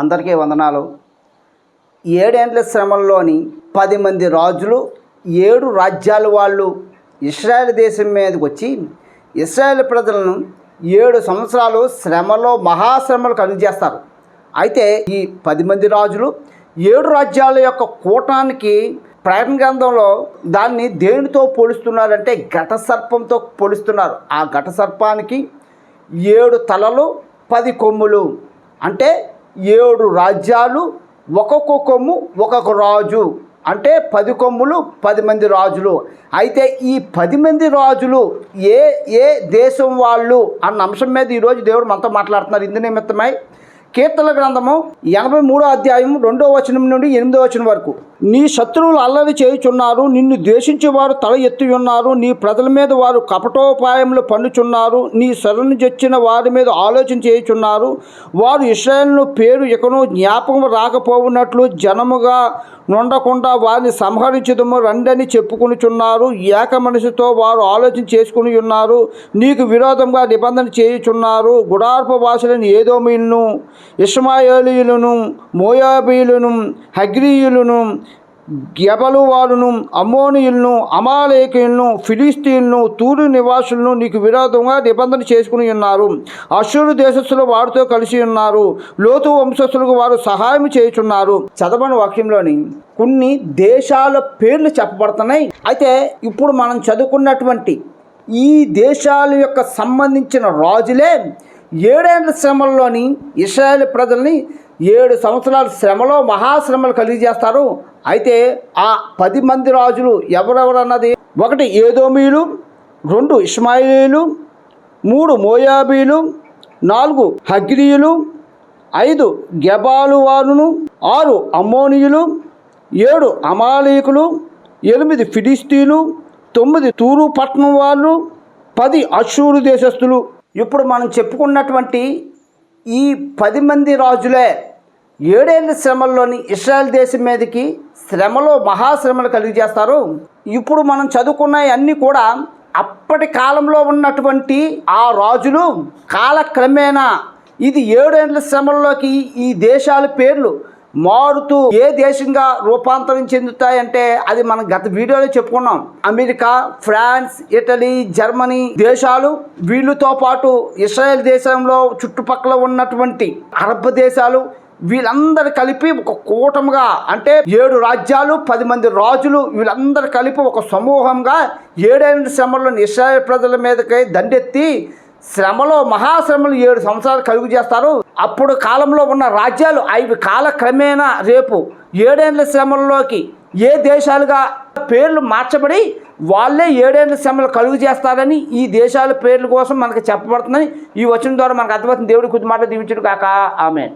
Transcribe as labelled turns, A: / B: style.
A: అందరికీ వందనాలు. ఏడేండ్ల శ్రమంలోని పది మంది రాజులు ఏడు రాజ్యాల వాళ్ళు ఇస్రాయేల్ దేశం మీదకి వచ్చి ఇస్రాయేల్ ప్రజలను ఏడు సంవత్సరాలు శ్రమలో మహాశ్రమలు కలుగజేస్తారు. అయితే ఈ పది మంది రాజులు ఏడు రాజ్యాల యొక్క కూటానికి ప్రకటన గ్రంథంలో దాన్ని దేనితో పోలుస్తున్నారంటే ఘట సర్పంతో పోలుస్తున్నారు. ఆ ఘట సర్పానికి ఏడు తలలు పది కొమ్ములు. అంటే ఏడు రాజ్యాలు ఒక్కొక్క కొమ్ము ఒక్కొక్క రాజు. అంటే పది కొమ్ములు పది మంది రాజులు. అయితే ఈ పది మంది రాజులు ఏ ఏ దేశం వాళ్ళు అన్న అంశం మీద ఈరోజు దేవుడు మనతో మాట్లాడుతున్నారు ఇందు నిమిత్తమై. కీర్తన గ్రంథము ఎనభై మూడో అధ్యాయం రెండో వచనం నుండి ఎనిమిదో వచనం వరకు. నీ శత్రువులు అల్లరి చేయుచున్నారు నిన్ను ద్వేషించే వారు తల ఎత్తి ఉన్నారు నీ ప్రజల మీద వారు కపటోపాయములు పన్నుచున్నారు నీ శరణు చెచ్చిన వారి మీద ఆలోచన చేయుచున్నారు. వారు ఇస్రాయేల్ను పేరు ఇకను జ్ఞాపకం రాకపోవునట్లు జనముగా నుండకుండా వారిని సంహరించదము రండని చెప్పుకొనుచున్నారు. ఏక మనసుతో వారు ఆలోచన చేసుకుని ఉన్నారు నీకు విరోధంగా నిబంధన చేయుచున్నారు. గుడార్ప వాసులను ఏదోమీలను ఇస్మాయేలీయులను మోయాబీయులను హగ్రీయులను గెబలు వారును అమ్మోనియులను అమాలేకులను ఫిలిస్తీన్లను తూరు నివాసులను నీకు విరోధంగా నిబంధన చేసుకుని ఉన్నారు. అశురు దేశస్తులు వారితో కలిసి ఉన్నారు. లోతు వంశస్థులకు వారు సహాయం చేయుచున్నారు. చదవని వాక్యంలోని కొన్ని దేశాల పేర్లు చెప్పబడుతున్నాయి. అయితే ఇప్పుడు మనం చదువుకున్నటువంటి ఈ దేశాల యొక్క సంబంధించిన రాజులే ఏడేళ్ళ శ్రమల్లోని ఇస్రాయేల్ ప్రజల్ని ఏడు సంవత్సరాల శ్రమలో మహాశ్రమలు కలిగజేస్తారు. అయితే ఆ పది మంది రాజులు ఎవరెవరన్నది? ఒకటి ఏదోమీలు రెండు ఇస్మాయిలీలు మూడు మోయాబీలు నాలుగు హగ్రీయులు ఐదు గెబాలు వారును ఆరు అమ్మోనియులు ఏడు అమాలీకులు ఎనిమిది ఫిలిస్తీన్లు తొమ్మిది తూరు పట్టణం వాళ్ళు పది అశూరు దేశస్థులు. ఇప్పుడు మనం చెప్పుకున్నటువంటి ఈ పది మంది రాజులే ఏడేళ్ళ శ్రమల్లోని ఇస్రాయల్ దేశం మీదకి శ్రమలో మహాశ్రమలు కలిగజేస్తారు. ఇప్పుడు మనం చదువుకున్న అన్నీ కూడా అప్పటి కాలంలో ఉన్నటువంటి ఆ రాజులు కాలక్రమేణా ఇది ఏడేండ్ల శ్రమల్లోకి ఈ దేశాల పేర్లు మారుతూ ఏ దేశంగా రూపాంతరం చెందుతాయంటే అది మనం గత వీడియోలో చెప్పుకున్నాం. అమెరికా ఫ్రాన్స్ ఇటలీ జర్మనీ దేశాలు వీళ్ళతో పాటు ఇస్రాయెల్ దేశంలో చుట్టుపక్కల ఉన్నటువంటి అరబ్ దేశాలు వీళ్ళందరూ కలిపి ఒక కూటముగా అంటే ఏడు రాజ్యాలు పది మంది రాజులు వీళ్ళందరూ కలిపి ఒక సమూహంగా ఏడేళ్ళ శ్రమలో ఇస్రాయల్ ప్రజల మీదకి దండెత్తి శ్రమలో మహాశ్రమలు ఏడు సంవత్సరాలు కలుగు చేస్తారు. అప్పుడు కాలంలో ఉన్న రాజ్యాలు అవి కాలక్రమేణా రేపు ఏడేళ్ళ శ్రమల్లోకి ఏ దేశాలుగా పేర్లు మార్చబడి వాళ్ళే ఏడేళ్ళ శ్రమలు కలుగు చేస్తారని ఈ దేశాల పేర్ల కోసం మనకు చెప్పబడుతుందని ఈ వచ్చిన ద్వారా మనకు అర్థమవుతుంది. దేవుడి కొద్ది మాట దీవించుడు కాక ఆమె